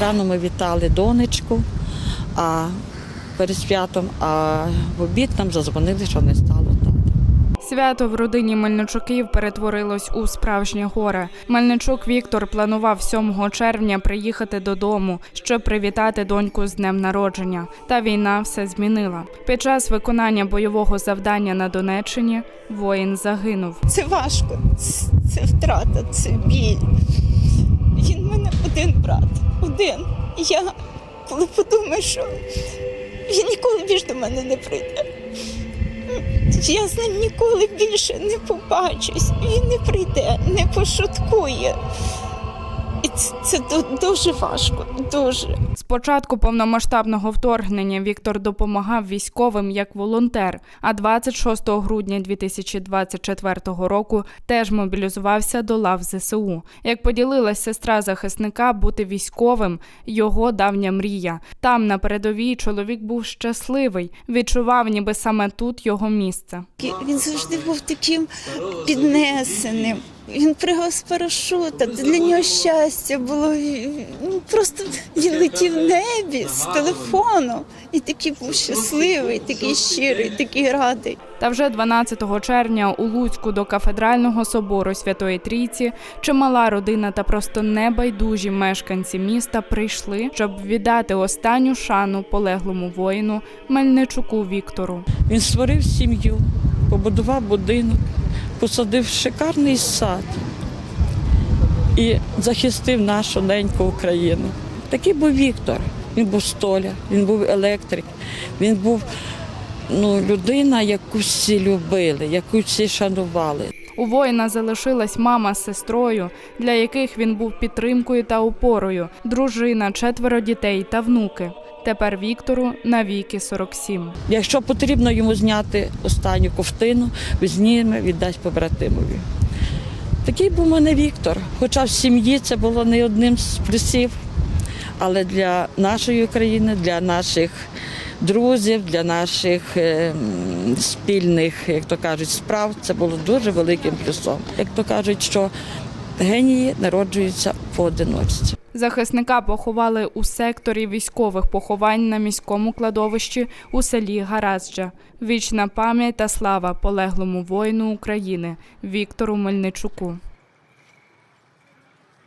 Рано ми вітали донечку, а перед святом, а в обід нам зазвонили, що не стало. Свято в родині Мельничуків перетворилось у справжнє горе. Мельничук Віктор планував 7 червня приїхати додому, щоб привітати доньку з днем народження. Та війна все змінила. Під час виконання бойового завдання на Донеччині воїн загинув. Це важко, це, це втрата, це біль. Він в мене один брат, один. Я коли подумаю, що він ніколи більше до мене не прийде. Я з ним ніколи більше не побачусь. Він не прийде, не пошуткує. І це, це дуже важко, дуже. З початку повномасштабного вторгнення Віктор допомагав військовим як волонтер. А 26 грудня 2024 року теж мобілізувався до лав ЗСУ. Як поділилась сестра захисника, бути військовим його давня мрія. Там на передовій чоловік був щасливий, відчував, ніби саме тут його місце. Він завжди був таким піднесеним. Він пригав з парашута. Для нього щастя було. Ну, просто він летів в небі з телефону. І такий був щасливий, такий щирий, такий радий. Та вже 12 червня у Луцьку до кафедрального собору Святої Трійці чимала родина та просто небайдужі мешканці міста прийшли, щоб віддати останню шану полеглому воїну Мельничуку Віктору. Він створив сім'ю, побудував будинок, посадив шикарний сад і захистив нашу неньку Україну. Такий був Віктор. Він був столяр, він був електрик, він був ну, людина, яку всі любили, яку всі шанували. У воїна залишилась мама з сестрою, для яких він був підтримкою та опорою, дружина, четверо дітей та внуки. Тепер Віктору навіки 47. Якщо потрібно йому зняти останню ковтину, зніме, віддасть побратимові. Такий був мене Віктор. Хоча в сім'ї це було не одним з плюсів, але для нашої країни, для наших друзів, для наших е, спільних, як то кажуть, справ, це було дуже великим плюсом. Як то кажуть, що генії народжуються поодиночці. Захисника поховали у секторі військових поховань на міському кладовищі у селі Гаразджа. Вічна пам'ять та слава полеглому воїну України Віктору Мельничуку.